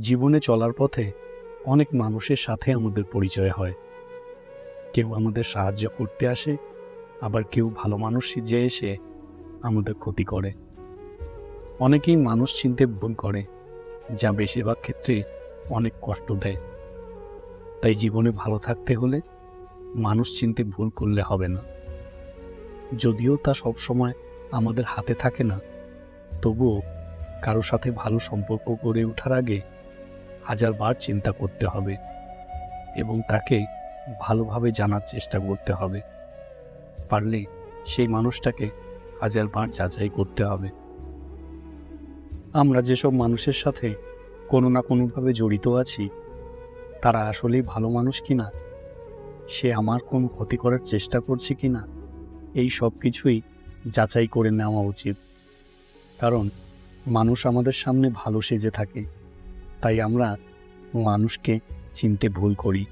জীবনে চলার পথে অনেক মানুষের সাথে আমাদের পরিচয় হয়। কেউ আমাদের সাহায্য করতে আসে, আবার কেউ ভালো মানুষ যে এসে আমাদের ক্ষতি করে। অনেকেই মানুষ চিনতে ভুল করে, যা বেশিরভাগ ক্ষেত্রে অনেক কষ্ট দেয়। তাই জীবনে ভালো থাকতে হলে মানুষ চিনতে ভুল করলে হবে না। যদিও তা সবসময় আমাদের হাতে থাকে না, তবুও কারও সাথে ভালো সম্পর্ক গড়ে ওঠার আগে হাজারবার চিন্তা করতে হবে এবং তাকে ভালোভাবে জানার চেষ্টা করতে হবে। পারলে সেই মানুষটাকে হাজারবার যাচাই করতে হবে। আমরা যেসব মানুষের সাথে কোনো না কোনোভাবে জড়িত আছি, তারা আসলেই ভালো মানুষ কি না সে আমার কোনো ক্ষতি করার চেষ্টা করছে কি না এই সব কিছুই যাচাই করে নেওয়া উচিত। কারণ মানুষ আমাদের সামনে ভালো সেজে থাকে। তাই আমরা মানুষকে চিনতে ভুল করি।